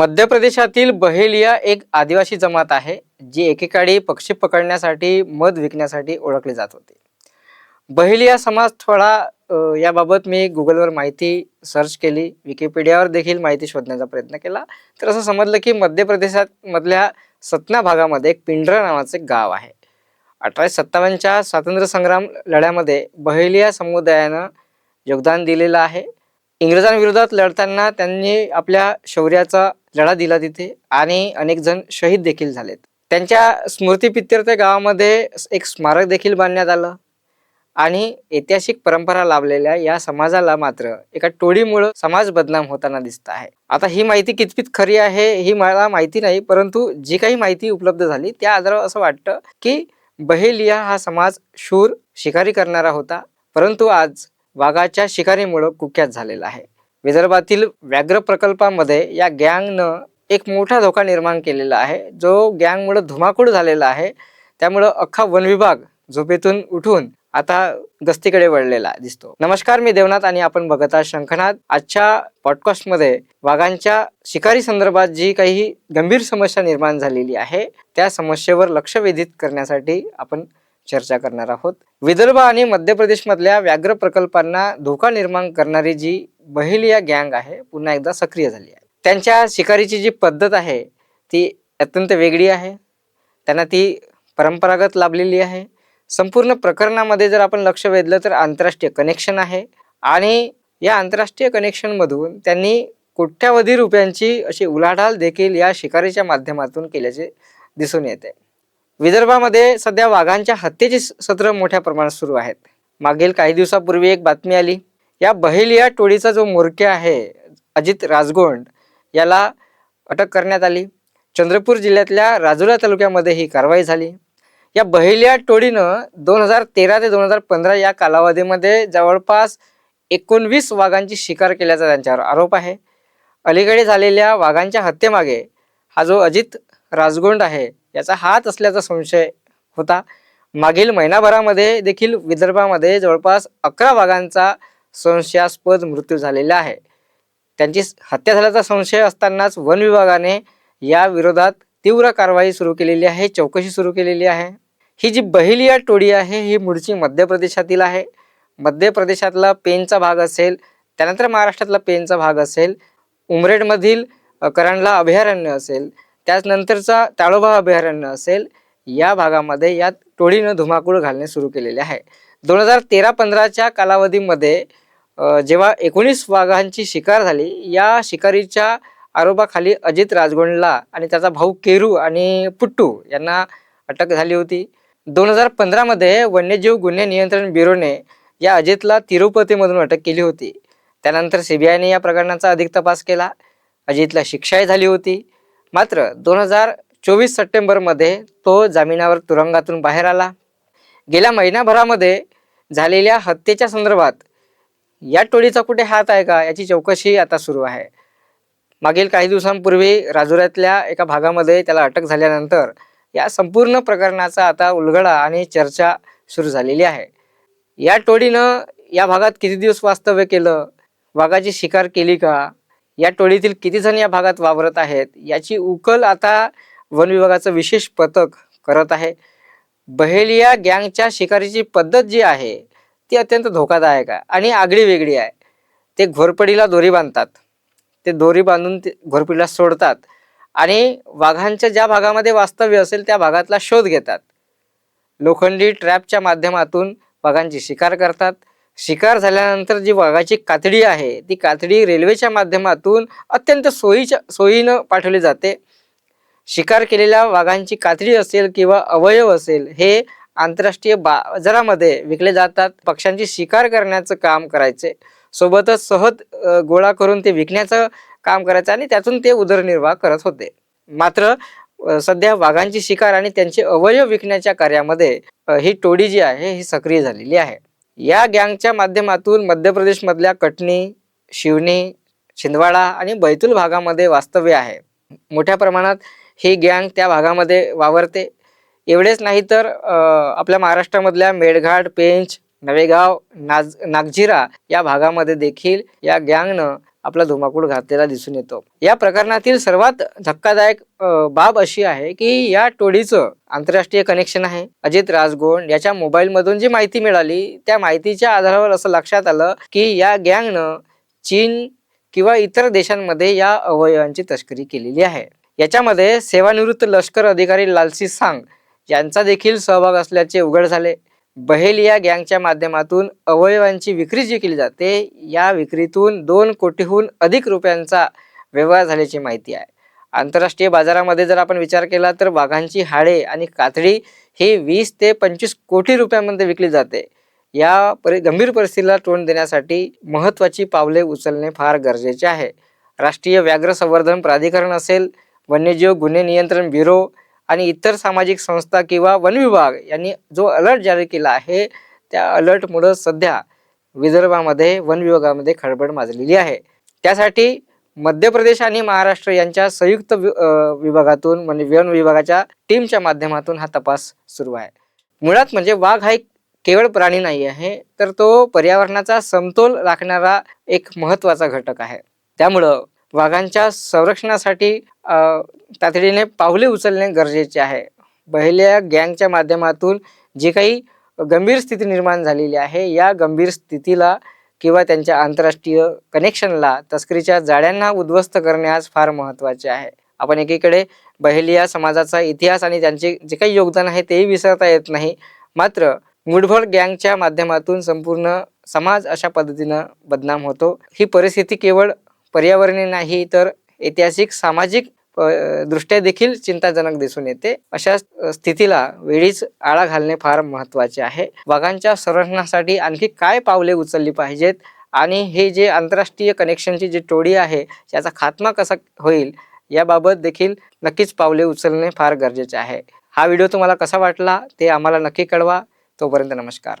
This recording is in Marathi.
मध्य प्रदेशातील बहेलिया एक आदिवासी जमात आहे जी एकेकाळी पक्षी पकडण्यासाठी मध विकण्यासाठी ओळखली जात होती. बहेलिया समाज थोडा याबाबत मी गुगलवर माहिती सर्च केली विकिपीडियावर देखील माहिती शोधण्याचा प्रयत्न केला. तर असं समजलं की मध्य प्रदेशात मधल्या सतना भागामध्ये एक पिंडरा नावाचे गाव आहे. अठराशे सत्तावन्नच्या स्वातंत्र्य संग्राम लढ्यामध्ये बहेलिया समुदायानं योगदान दिलेलं आहे. इंग्रजांविरोधात लढताना त्यांनी आपल्या शौर्याचा लढा दिला तिथे आणि अनेक जण शहीद देखील झालेत. त्यांच्या स्मृतीपित्यर्थ गावामध्ये एक स्मारक देखील बांधण्यात आलं आणि ऐतिहासिक परंपरा लाभलेल्या या समाजाला मात्र एका टोळीमुळं समाज बदनाम होताना दिसत आहे. आता ही माहिती कितपत खरी आहे ही मला माहिती नाही परंतु जी काही माहिती उपलब्ध झाली त्या आधारावर असं वाटतं की बहेलिया हा समाज शूर शिकारी करणारा होता. परंतु आज वाघाच्या शिकारीमुळं कुख्यात झालेला आहे. विदर्भातील व्याघ्र प्रकल्पामध्ये या गँगनं एक मोठा धोका निर्माण केलेला आहे. जो गँगमुळं धुमाकूळ झालेला आहे. त्यामुळं अख्खा वन विभाग झोपेतून उठून आता गस्तीकडे वळलेला दिसतो. नमस्कार मी देवनाथ आणि आपण बघत आहात शंखनाथ आजच्या पॉडकास्टमध्ये वाघांच्या शिकारी संदर्भात जी काही गंभीर समस्या निर्माण झालेली आहे त्या समस्येवर लक्ष वेधित करण्यासाठी आपण चर्चा करणार आहोत. विदर्भ आणि मध्य प्रदेशमधल्या व्याघ्र प्रकल्पांना धोका निर्माण करणारी जी बहेलिया गँग आहे पुन्हा एकदा सक्रिय झाली आहे. त्यांच्या शिकारीची जी पद्धत आहे ती अत्यंत वेगळी आहे. त्यांना ती परंपरागत लाभलेली आहे. संपूर्ण प्रकरणामध्ये जर आपण लक्ष वेधलं तर आंतरराष्ट्रीय कनेक्शन आहे. आणि या आंतरराष्ट्रीय कनेक्शनमधून त्यांनी कोट्यावधी रुपयांची अशी उलाढाल देखील या शिकारीच्या माध्यमातून केल्याचे दिसून येते. विदर्भामध्ये सध्या वाघांच्या हत्येची सत्र मोठ्या प्रमाणात सुरू आहेत. मागील काही दिवसापूर्वी एक बातमी आली. या बहेलिया टोळीचा जो म्होरक्या आहे अजित राजगोंड याला अटक करण्यात आली. चंद्रपूर जिल्ह्यातल्या राजुला तालुक्यामध्ये ही कारवाई झाली. या बहेलिया टोळीनं दोन हजार तेरा ते दोन हजार पंधरा या कालावधीमध्ये जवळपास एकोणवीस वाघांची शिकार केल्याचा त्यांच्यावर आरोप आहे. अलीकडे झालेल्या वाघांच्या हत्येमागे हा जो अजित राजगोंड आहे याचा हात असल्याचा संशय होता. मागील महिनाभरामध्ये देखील विदर्भामध्ये जवळपास अकरा वाघांचा संशयास्पद मृत्यू झालेला आहे. त्यांची हत्या झाल्याचा संशय असतानाच वन विभागाने या विरोधात तीव्र कारवाई सुरू केलेली आहे चौकशी सुरू केलेली आहे. ही जी बहिलिया टोळी आहे ही मूळची मध्य प्रदेशातील आहे. मध्य प्रदेशातला पेनचा भाग असेल त्यानंतर महाराष्ट्रातला पेनचा भाग असेल उमरेडमधील करणला अभयारण्य असेल. त्याचनंतरचा ताळोबा अभयारण्य असेल या भागामध्ये या टोळीनं धुमाकूळ घालणे सुरू केलेले आहे. दोन हजार तेरा पंधराच्या कालावधीमध्ये जेव्हा एकोणीस वाघांची शिकार झाली या शिकारीच्या आरोपाखाली अजित राजगोंडला आणि त्याचा भाऊ केरू आणि पुट्टू यांना अटक झाली होती. दोन हजार पंधरामध्ये वन्यजीव गुन्हे नियंत्रण ब्युरोने या अजितला तिरुपतीमधून अटक केली होती. त्यानंतर सीबीआयने या प्रकरणाचा अधिक तपास केला. अजितला शिक्षाही झाली होती. मात्र दोन हजार चोवीस सप्टेंबरमध्ये तो जामिनावर तुरुंगातून बाहेर आला. गेल्या महिनाभरामध्ये झालेल्या हत्येच्या संदर्भात या टोळीचा कुठे हात आहे का याची चौकशी आता सुरू आहे. मागील काही दिवसांपूर्वी राजुऱ्यातल्या एका भागामध्ये त्याला अटक झाल्यानंतर या संपूर्ण प्रकरणाचा आता उलगडा आणि चर्चा सुरू झालेली आहे. या टोळीनं या भागात किती दिवस वास्तव्य केलं? वाघाची शिकार केली का? या टोळीतील किती जण या भागात वावरत आहेत? याची उकल आता वन विभागाचं विशेष पथक करत आहे. बहेलिया गँगच्या शिकारीची पद्धत जी आहे ती अत्यंत धोकादायक आहे आणि आगळी वेगळी आहे. ते घोरपडीला दोरी बांधतात. ते दोरी बांधून ते घोरपडीला सोडतात आणि वाघांच्या ज्या भागामध्ये वास्तव्य असेल त्या भागातला शोध घेतात. लोखंडी ट्रॅपच्या माध्यमातून वाघांची शिकार करतात. शिकार झाल्यानंतर जी वाघाची कातडी आहे ती कातडी रेल्वेच्या माध्यमातून अत्यंत सोयीच्या सोयीनं पाठवली जाते. शिकार केलेल्या वाघांची कातडी असेल किंवा अवयव असेल हे आंतरराष्ट्रीय बाजारामध्ये विकले जातात. पक्ष्यांची शिकार करण्याचं काम करायचे. सोबतच सहज गोळा करून ते विकण्याचं काम करायचं आणि त्यातून ते उदरनिर्वाह करत होते. मात्र सध्या वाघांची शिकार आणि त्यांचे अवयव विकण्याच्या कार्यामध्ये ही टोळी जी आहे ही सक्रिय झालेली आहे. या गँगच्या माध्यमातून मध्य प्रदेशमधल्या कटनी शिवनी छिंदवाडा आणि बैतूल भागामध्ये वास्तव्य आहे. मोठ्या प्रमाणात ही गँग त्या भागामध्ये वावरते. एवढेच नाही तर आपल्या महाराष्ट्रामधल्या मेळघाट पेंच नवेगाव नाज नागझिरा या भागामध्ये देखील या गँगनं आपला धुमाकूळ घातलेला दिसून येतो. या प्रकरणातील सर्वात धक्कादायक बाब अशी आहे की या टोळीचं आंतरराष्ट्रीय कनेक्शन आहे. अजित राजगोंड याच्या मोबाईलमधून जी माहिती मिळाली त्या माहितीच्या आधारावर असं लक्षात आलं की या गँगनं चीन किंवा इतर देशांमध्ये या अवयवांची तस्करी केलेली आहे. याच्यामध्ये सेवानिवृत्त लष्कर अधिकारी लालसी सांग यांचा देखील सहभाग असल्याचे उघड झाले. बहेल या गँगच्या माध्यमातून अवयवांची विक्री जी केली जाते या विक्रीतून दोन कोटीहून अधिक रुपयांचा व्यवहार झाल्याची माहिती आहे. आंतरराष्ट्रीय बाजारामध्ये जर आपण विचार केला तर वाघांची हाडे आणि कातडी ही वीस ते पंचवीस कोटी रुपयांमध्ये विकली जाते. या परि गंभीर परिस्थितीला तोंड देण्यासाठी महत्त्वाची पावले उचलणे फार गरजेचे आहे. राष्ट्रीय व्याघ्र संवर्धन प्राधिकरण असेल वन्यजीव गुन्हे नियंत्रण ब्युरो आणि इतर सामाजिक संस्था किंवा वन विभाग यांनी जो अलर्ट जारी केला आहे त्या अलर्टमुळं सध्या विदर्भामध्ये वन विभागामध्ये खळबळ माजलेली आहे. त्यासाठी मध्य प्रदेश आणि महाराष्ट्र यांच्या संयुक्त वि- विभागातून म्हणजे वन विभागाच्या टीमच्या माध्यमातून हा तपास सुरू आहे. मुळात म्हणजे वाघ हा एक केवळ प्राणी नाही आहे तर तो पर्यावरणाचा समतोल राखणारा एक महत्त्वाचा घटक आहे. त्यामुळं वाघांच्या संरक्षणासाठी तातडीने पावले उचलणे गरजेचे आहे. पहिल्या गँगच्या माध्यमातून जी काही गंभीर स्थिती निर्माण झालेली आहे या गंभीर स्थितीला किंवा त्यांच्या आंतरराष्ट्रीय कनेक्शनला तस्करीच्या जाळ्यांना उद्ध्वस्त करणे आज फार महत्त्वाचे आहे. आपण एकीकडे बहेलिया समाजाचा इतिहास आणि त्यांचे जे काही योगदान आहे तेही विसरता येत नाही. मात्र मुठभर गँगच्या माध्यमातून संपूर्ण समाज अशा पद्धतीनं बदनाम होतो. ही परिस्थिती केवळ पर्यावरणीय नाही तर ऐतिहासिक सामाजिक दृष्ट्या देखील चिंताजनक दिसून येते. अशा स्थितीला वेळीच आळा घालणे फार महत्त्वाचे आहे. वाघांच्या संरक्षणासाठी आणखी काय पावले उचलली पाहिजेत? आणि हे जे आंतरराष्ट्रीय कनेक्शनची जी टोळी आहे याचा खात्मा कसा होईल? याबाबत देखील नक्कीच पावले उचलणे फार गरजेचे आहे. हा व्हिडिओ तुम्हाला कसा वाटला ते आम्हाला नक्की कळवा. तोपर्यंत नमस्कार.